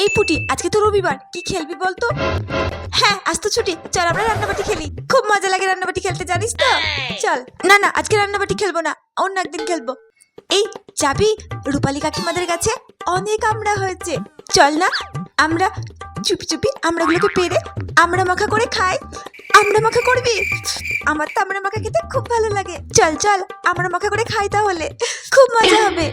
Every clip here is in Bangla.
এই পুটি, আজকে তো রবিবার। কি খেলবি বলতো? হ্যাঁ আজ তো ছুটি। চল, আমরা রান্নাবাটি খেলি। খুব মজা লাগে রান্নাবাটি খেলতে, জানিস তো? চল। না না, আজকে রান্নাবাটি খেলব না। অন্য একদিন খেলব। এই, যাবি রূপালী কাকিমাদের কাছে? অনেক আমরা হয়েছে। চল না, আমরা চুপি চুপি আমড়াগুলোকে পেরে আমরা মাখা করে খাই। আমরা মাখা করবি? আমার তো আমরা মাখা খেতে খুব ভালো লাগে। চল চল, আমরা মাখা করে খাই তাহলে। খুব মজা হবে।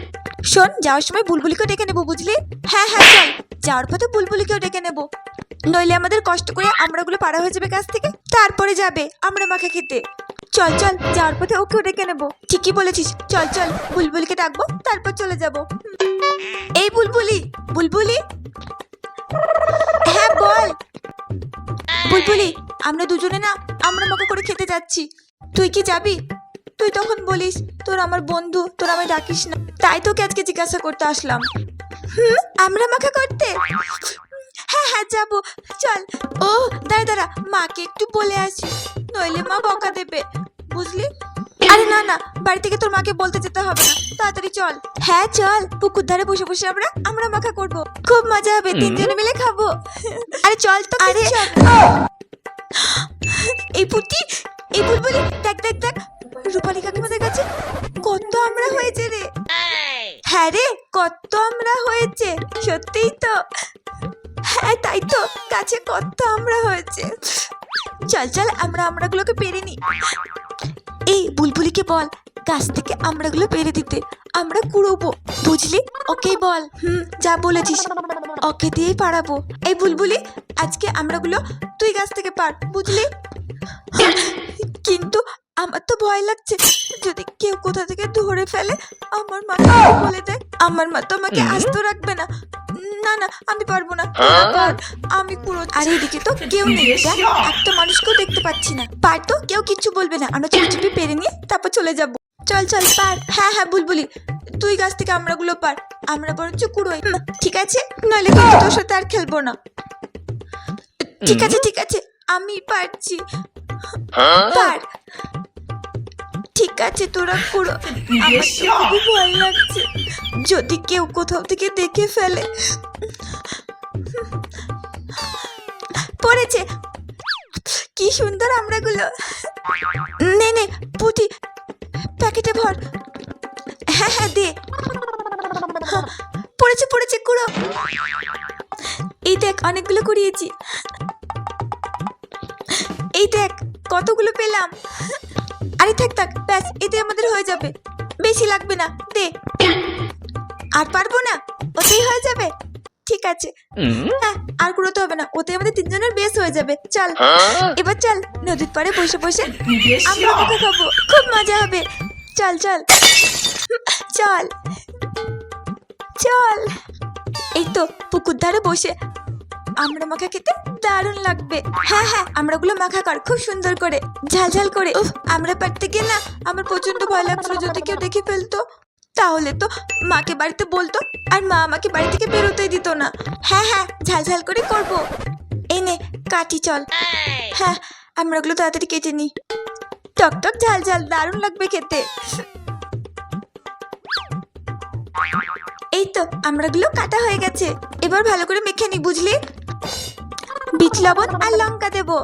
শোন, যাওয়ার সময় বুলবুলিকেও ডেকে নেব, বুঝলি? হ্যাঁ হ্যাঁ চল। যাওয়ার পথে বুলবুলিকেও ডেকে নেব। নইলে আমাদের কষ্ট করে আমড়াগুলো পাড়া হয়ে যাবে কাছ থেকে, তারপরে যাবে আমরা মাখা খেতে। চল চল, যাওয়ার পথে ওকেও ডেকে নেব। ঠিকই বলেছিস। চল চল, বুলবুলিকে ডাকবো, তারপর চলে যাব। এই বুলবুলি বুলবুলি। হ্যাঁ বল। বুলবুলি, আমরা দুজনে না, আমরা মাখা করে খেতে যাচ্ছি। তুই কি যাবি? তুই তখন বলিস, তোর আমার বন্ধু, তোর আমায় ডাকিস না। তাই তোকে আজকে জিজ্ঞাসা করতে আসলাম। আমরা মাখা করতে। হ্যাঁ হ্যাঁ যাব। চল। ও দাঁড়া দাঁড়া মাকে একটু বলে আসি। নইলে মা বকা দেবে বুঝলি? আরে না না বাড়ি থেকে তোর মাকে বলতে যেতে হবে না। তাড়াতাড়ি চল। হ্যাঁ চল। পুকুর ধারে বসে বসে আমরা আমরা মাখা করব। খুব মজা হবে তিনজনে মিলে খাব। আরে চল তো আরে। এই পুটি এই বুলবুলি দেখ দেখ দেখ। রূপালী কাকিমাদের কাছে কত আমরা হয়েছে রে। হ্যাঁ রে কত আমরা হয়েছে, সত্যিই তো। হ্যাঁ তাই তো গাছে কত আমরা হয়েছে। চল চল, আমরা আমরাগুলোকে পেরে নি। এই, বুলবুলিকে বল, গাছ থেকে আমরাগুলো পেরে দিতে, আমরা কুড়োবো, বুঝলি? ওকেই বল, হুম, যা বলেছিস। ওকে দিয়েই পাড়াবো। এই বুলবুলি, আজকে আমরাগুলো তুই গাছ থেকে পার বুঝলি? কিন্তু আমার তো ভয় লাগছে। যদি কেউ কোথা থেকে ধরে ফেলে আমার মা বলে দেয় আমার মা তো আমাকে আস্ত রাখবে না। না না আমি পারব না। আমি পুরো আর এদিকে তো কেউ নেই দেখ, একটা মানুষকেও দেখতে পাচ্ছি না। পার তো কেউ কিচ্ছু বলবে না। আমরা চুপি চুপি পেরে নিয়ে তারপর চলে যাব। চল চল পার। হ্যাঁ হ্যাঁ বুলবুলি। তুই গাছ থেকে আমরাগুলো পার। আমরা বরঞ্চ কুড়োই। ঠিক আছে। নইলে কিন্তু তোর সাথে আর খেলব না। ঠিক আছে ঠিক আছে। আমি পারছি। পার। ঠিক আছে তোরা কুড়ো আমার তো খুবই ভয় লাগছে। যদি কেউ কোথাও থেকে দেখে ফেলে। পড়েছে। কি সুন্দর আমরাগুলো। নে নে পুটি। প্যাকেটে ভর। হ্যাঁ হ্যাঁ দে। হ্যাঁ, পড়েছে পড়েছে কুড়ো। এই দেখ অনেকগুলো কুড়িয়েছি। এই দেখ কতগুলো পেলাম। আরে থাক থাক ব্যাস এতে আমাদের হয়ে যাবে। বেশি লাগবে না দে। আর পারব না ওতেই হয়ে যাবে। ঠিক আছে। হ্যাঁ আর কুড়োতে হবে না ওতে আমাদের তিনজনের বেশ হয়ে যাবে। চল এবার চল নদীর পাড়ে বসে বসে আমরা মাখা খাব খুব মজা হবে। চল চল। চল। চল। এই তো পুকুর ধারে বসে আমরা মাখা খেতে দারুণ লাগবে। হ্যাঁ হ্যাঁ আমরাগুলো মাখা কর, খুব সুন্দর করে। ঝাল ঝাল করে। উফ, আমরা পারতে গিয়ে না? আমার প্রচণ্ড ভয় লাগছিল যদি কেউ দেখে ফেলতো। তাহলে তো মাকে বাড়িতে বলতো, আর মা আমাকে বাড়ি থেকে বেরোতেই দিত না। হ্যাঁ হ্যাঁ ঝাল ঝাল করে করব। এই নে কাটি চল। হ্যাঁ আমরা ওগুলো তাড়াতাড়ি কেটে নি টক টক, ঝাল ঝাল, দারুণ লাগবে খেতে। এই তো, আমরাগুলো কাটা হয়ে গেছে। এবার ভালো করে মেখে নি বুঝলি? বিট লবণ আর লঙ্কা দেবো।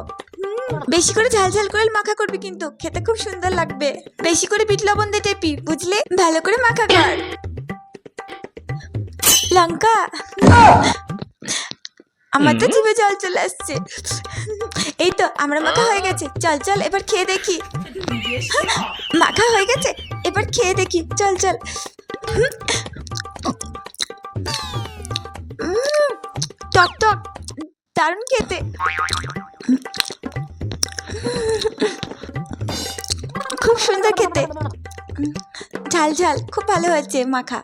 বেশি করে ঝাল ঝাল করে মাখা করবি কিন্তু খেতে খুব সুন্দর লাগবে। বেশি করে বিট লবণ দিয়ে টেপি বুঝলে? ভালো করে মাখা কর। লঙ্কা? আমার তো জিভে জল চলে আসছে। এই তো আমরা মাখা হয়ে গেছে। চল চল এবার খেয়ে দেখি। মাখা হয়ে গেছে? এবার খেয়ে দেখি। চল চল। টক টক। দারুণ খেতে। খুব সুন্দর খেতে। ঝাল ঝাল খুব ভালো হয়েছে মাখা।